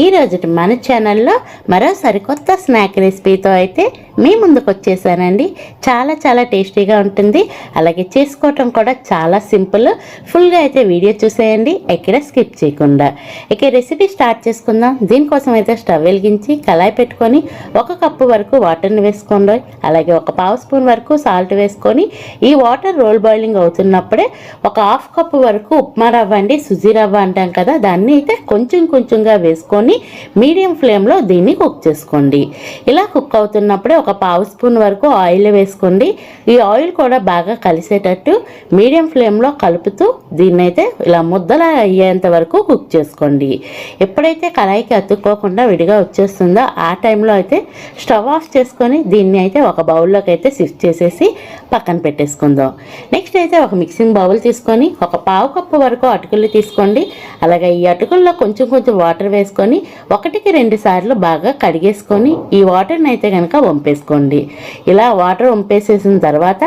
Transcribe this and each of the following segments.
ఈ రోజు మన ఛానల్లో మరో సరికొత్త స్నాక్ రెసిపీతో అయితే మీ ముందుకు వచ్చేసానండి. చాలా చాలా టేస్టీగా ఉంటుంది. అలాగే చేసుకోవటం కూడా చాలా సింపుల్. ఫుల్గా అయితే వీడియో చూసేయండి. ఎక్కడ స్కిప్ చేయకుండా. ఇక రెసిపీ స్టార్ట్ చేసుకుందాం. దీనికోసం అయితే స్టవ్ వెలిగించి కళాయి పెట్టుకొని ఒక కప్పు వరకు వాటర్ని వేసుకోండి. అలాగే ఒక పావు స్పూన్ వరకు సాల్ట్ వేసుకొని ఈ వాటర్ రోల్ బాయిలింగ్ అవుతున్నప్పుడే ఒక హాఫ్ కప్పు వరకు ఉప్మా రవ్వ అండి. సుజీ రవ్వ అంటాం కదా దాన్ని అయితే కొంచెం కొంచెంగా వేసుకొని మీడియం ఫ్లేమ్లో దీన్ని కుక్ చేసుకోండి. ఇలా కుక్ అవుతున్నప్పుడే ఒక పావు స్పూన్ వరకు ఆయిల్ వేసుకోండి. ఈ ఆయిల్ కూడా బాగా కలిసేటట్టు మీడియం ఫ్లేమ్లో కలుపుతూ దీన్ని అయితే ఇలా ముద్దలా అయ్యేంత వరకు కుక్ చేసుకోండి. ఎప్పుడైతే కళాయికి అతుక్కోకుండా విడిగా వచ్చేస్తుందో ఆ టైంలో అయితే స్టవ్ ఆఫ్ చేసుకొని దీన్ని అయితే ఒక బౌల్లోకి అయితే షిఫ్ట్ చేసేసి పక్కన పెట్టేసుకుందాం. నెక్స్ట్ అయితే ఒక మిక్సింగ్ బౌల్ తీసుకొని ఒక పావు కప్పు వరకు అటుకులు తీసుకోండి. అలాగే ఈ అటుకుల్లో కొంచెం కొంచెం వాటర్ వేసుకొని ఒకటికి రెండు సార్లు బాగా కడిగేసుకొని ఈ వాటర్ని అయితే కనుక వంపేసుకోండి. ఇలా వాటర్ వంపేసేసిన తర్వాత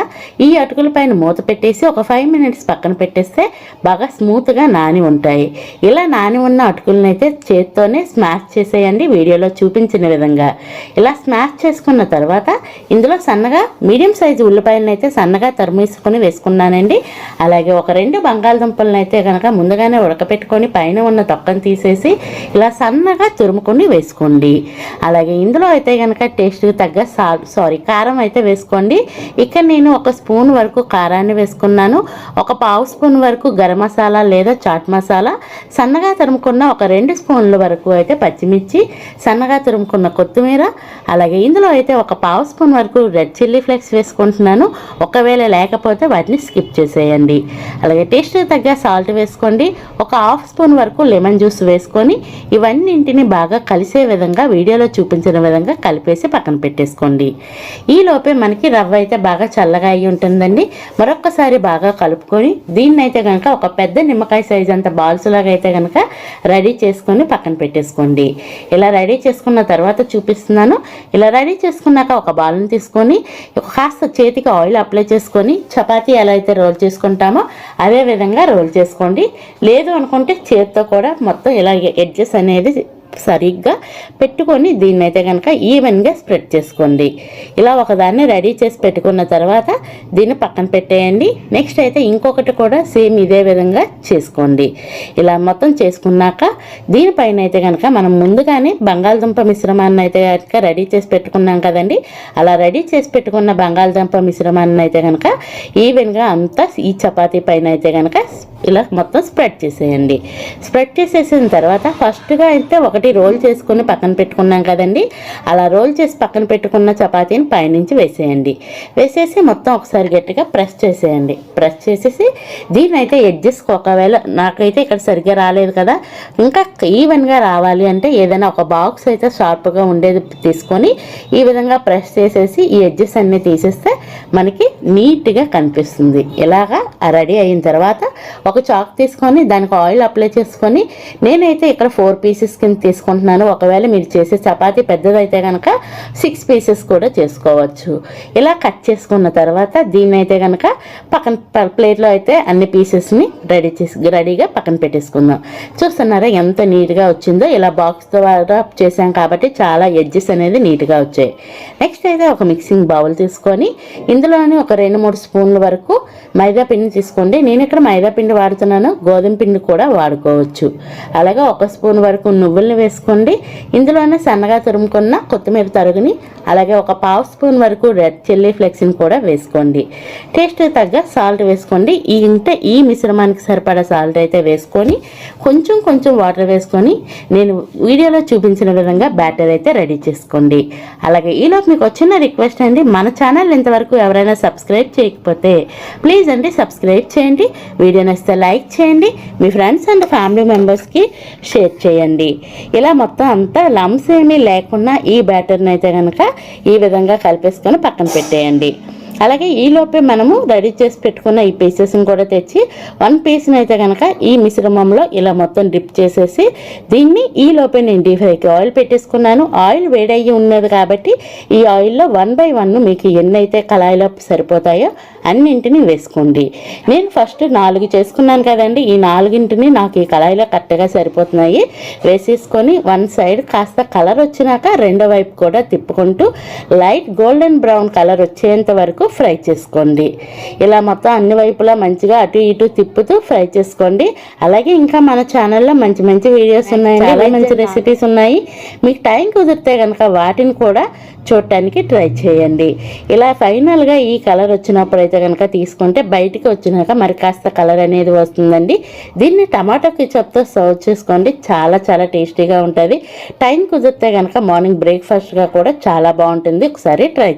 ఈ అటుకుల పైన మూత పెట్టేసి ఒక ఫైవ్ మినిట్స్ పక్కన పెట్టేస్తే బాగా స్మూత్గా నాని ఉంటాయి. ఇలా నాని ఉన్న అటుకులను అయితే చేత్తోనే స్మాష్ చేసేయండి. వీడియోలో చూపించిన విధంగా ఇలా స్మాష్ చేసుకున్న తర్వాత ఇందులో సన్నగా మీడియం సైజు ఉల్లిపాయలను అయితే సన్నగా తరిమేసుకొని వేసుకున్నానండి. అలాగే ఒక రెండు బంగాళదుంపలను అయితే కనుక ముందుగానే ఉడకపెట్టుకొని పైన ఉన్న తొక్కను తీసేసి ఇలా సన్నగా తురుముకొని వేసుకోండి. అలాగే ఇందులో అయితే కనుక టేస్ట్కి తగ్గ సాల్ సారీ కారం అయితే వేసుకోండి. ఇక్కడ నేను ఒక స్పూన్ వరకు కారాన్ని వేసుకున్నాను. ఒక పావు స్పూన్ వరకు గరం మసాలా లేదా చాట్ మసాలా. సన్నగా తురుముకున్న ఒక రెండు స్పూన్ల వరకు అయితే పచ్చిమిర్చి. సన్నగా తురుముకున్న కొత్తిమీర. అలాగే ఇందులో అయితే ఒక పావు స్పూన్ వరకు రెడ్ చిల్లీ ఫ్లేక్స్ వేసుకుంటున్నాను. ఒకవేళ లేకపోతే వాటిని స్కిప్ చేసేయండి. అలాగే టేస్ట్కి తగ్గ సాల్ట్ వేసుకోండి. ఒక హాఫ్ స్పూన్ వరకు లెమన్ జ్యూస్ వేసుకొని ఇవన్నీ అన్నింటిని బాగా కలిసే విధంగా వీడియోలో చూపించిన విధంగా కలిపేసి పక్కన పెట్టేసుకోండి. ఈ లోపే మనకి రవ్వ అయితే బాగా చల్లగా అయి ఉంటుందండి. మరొక్కసారి బాగా కలుపుకొని దీన్ని అయితే కనుక ఒక పెద్ద నిమ్మకాయ సైజ్ అంత బాల్స్ లాగా అయితే కనుక రెడీ చేసుకొని పక్కన పెట్టేసుకోండి. ఇలా రెడీ చేసుకున్న తర్వాత చూపిస్తున్నాను. ఇలా రెడీ చేసుకున్నాక ఒక బాల్ని తీసుకొని కాస్త చేతికి ఆయిల్ అప్లై చేసుకొని చపాతీ ఎలా అయితే రోల్ చేసుకుంటామో అదే విధంగా రోల్ చేసుకోండి. లేదు అనుకుంటే చేతితో కూడా మొత్తం ఇలా ఎడ్జెస్ అనేది で సరిగ్గా పెట్టుకొని దీన్ని అయితే కనుక ఈవెన్గా స్ప్రెడ్ చేసుకోండి. ఇలా ఒకదాన్ని రెడీ చేసి పెట్టుకున్న తర్వాత దీన్ని పక్కన పెట్టేయండి. నెక్స్ట్ అయితే ఇంకొకటి కూడా సేమ్ ఇదే విధంగా చేసుకోండి. ఇలా మొత్తం చేసుకున్నాక దీనిపైన అయితే కనుక మనం ముందుగానే బంగాళదుంప మిశ్రమాన్ని అయితే కనుక రెడీ చేసి పెట్టుకున్నాం కదండి. అలా రెడీ చేసి పెట్టుకున్న బంగాళదుంప మిశ్రమాన్ని అయితే కనుక ఈవెన్గా అంతా ఈ చపాతీ పైన అయితే కనుక ఇలా మొత్తం స్ప్రెడ్ చేసేయండి. స్ప్రెడ్ చేసేసిన తర్వాత ఫస్ట్గా అయితే ఒక ఒకటి రోల్ చేసుకొని పక్కన పెట్టుకున్నాం కదండి. అలా రోల్ చేసి పక్కన పెట్టుకున్న చపాతీని పైనుంచి వేసేయండి. వేసేసి మొత్తం ఒకసారి గట్టిగా ప్రెస్ చేసేయండి. ప్రెస్ చేసేసి దీన్నైతే అయితే ఎడ్జెస్ ఒకవేళ నాకైతే ఇక్కడ సరిగ్గా రాలేదు కదా. ఇంకా ఈవెన్గా రావాలి అంటే ఏదైనా ఒక బాక్స్ అయితే షార్ప్గా ఉండేది తీసుకొని ఈ విధంగా ప్రెస్ చేసేసి ఈ ఎడ్జెస్ అన్నీ తీసేస్తే మనకి నీట్గా కనిపిస్తుంది. ఇలాగా రెడీ అయిన తర్వాత ఒక చాక్ తీసుకొని దానికి ఆయిల్ అప్లై చేసుకొని నేనైతే ఇక్కడ ఫోర్ పీసెస్ కింద తీసుకుంటున్నాను. ఒకవేళ మీరు చేసే చపాతీ పెద్దదైతే కనుక సిక్స్ పీసెస్ కూడా చేసుకోవచ్చు. ఇలా కట్ చేసుకున్న తర్వాత దీన్ని అయితే కనుక పక్కన ప్లేట్లో అయితే అన్ని పీసెస్ని రెడీ చేసి రెడీగా పక్కన పెట్టేసుకుందాం. చూస్తున్నారా ఎంత నీట్గా వచ్చిందో? ఇలా బాక్స్ ద్వారా చేసాం కాబట్టి చాలా ఎడ్జెస్ అనేది నీట్గా వచ్చాయి. నెక్స్ట్ అయితే ఒక మిక్సింగ్ బౌల్ తీసుకొని ఇందులోనే ఒక రెండు మూడు స్పూన్ల వరకు మైదా పిండి తీసుకోండి. నేను ఇక్కడ మైదా పిండి వాడుతున్నాను. గోధుమ పిండి కూడా వాడుకోవచ్చు. అలాగే ఒక స్పూన్ వరకు నువ్వుల్ని వేసుకోండి. ఇందులోనే సన్నగా తురుముకున్న కొత్తిమీర తరుగుని అలాగే ఒక పావు స్పూన్ వరకు రెడ్ చిల్లీ ఫ్లెక్స్ని కూడా వేసుకోండి. టేస్ట్ తగ్గ సాల్ట్ వేసుకోండి. ఈ ఇంటే ఈ మిశ్రమానికి సరిపడా సాల్ట్ అయితే వేసుకొని కొంచెం కొంచెం వాటర్ వేసుకొని నేను వీడియోలో చూపించిన విధంగా బ్యాటర్ అయితే రెడీ చేసుకోండి. అలాగే ఈలోపు మీకు వచ్చిన రిక్వెస్ట్ అండి మన ఛానల్ ఇంతవరకు ఎవరైనా సబ్స్క్రైబ్ చేయకపోతే ప్లీజ్ అండి సబ్స్క్రైబ్ చేయండి వీడియో నచ్చితే లైక్ చేయండి మీ ఫ్రెండ్స్ అండ్ ఫ్యామిలీ మెంబర్స్కి షేర్ చేయండి. ఇలా మొత్తం అంతా లమ్స్ ఏమీ లేకుండా ఈ బ్యాటర్ని అయితే కనుక ఈ విధంగా కలిపేసుకొని పక్కన పెట్టేయండి. అలాగే ఈ లోపే మనము రెడీ చేసి పెట్టుకున్న ఈ పీసెస్ని కూడా తెచ్చి వన్ పీస్ని అయితే కనుక ఈ మిశ్రమంలో ఇలా మొత్తం డిప్ చేసేసి దీన్ని ఈ లోపే నేను డీప్ ఫ్రైకి ఆయిల్ పెట్టేసుకున్నాను. ఆయిల్ వేడయ్యి ఉన్నది కాబట్టి ఈ ఆయిల్లో వన్ బై వన్ మీకు ఎన్నైతే కళాయిలో సరిపోతాయో అన్నింటినీ వేసుకోండి. నేను ఫస్ట్ నాలుగు చేసుకున్నాను కదండి. ఈ నాలుగింటిని నాకు ఈ కళాయిలో కరెక్ట్గా సరిపోతున్నాయి. వేసేసుకొని వన్ సైడ్ కాస్త కలర్ వచ్చినాక రెండో వైపు కూడా తిప్పుకుంటూ లైట్ గోల్డెన్ బ్రౌన్ కలర్ వచ్చేంత వరకు ఫ్రై చేసుకోండి. ఇలా మొత్తం అన్ని వైపులా మంచిగా అటు ఇటు తిప్పుతూ ఫ్రై చేసుకోండి. అలాగే ఇంకా మన ఛానల్లో మంచి మంచి వీడియోస్ ఉన్నాయి చాలా మంచి రెసిపీస్ ఉన్నాయి. మీకు టైం కుదిరితే కనుక వాటిని కూడా చూడటానికి ట్రై చేయండి. ఇలా ఫైనల్గా ఈ కలర్ వచ్చినప్పుడు అయితే కనుక తీసుకుంటే బయటికి వచ్చినాక మరి కాస్త కలర్ అనేది వస్తుందండి. దీన్ని టమాటో కిచప్తో సర్వ్ చేసుకోండి. చాలా చాలా టేస్టీగా ఉంటుంది. టైం కుదిరితే కనుక మార్నింగ్ బ్రేక్ఫాస్ట్గా కూడా చాలా బాగుంటుంది. ఒకసారి ట్రై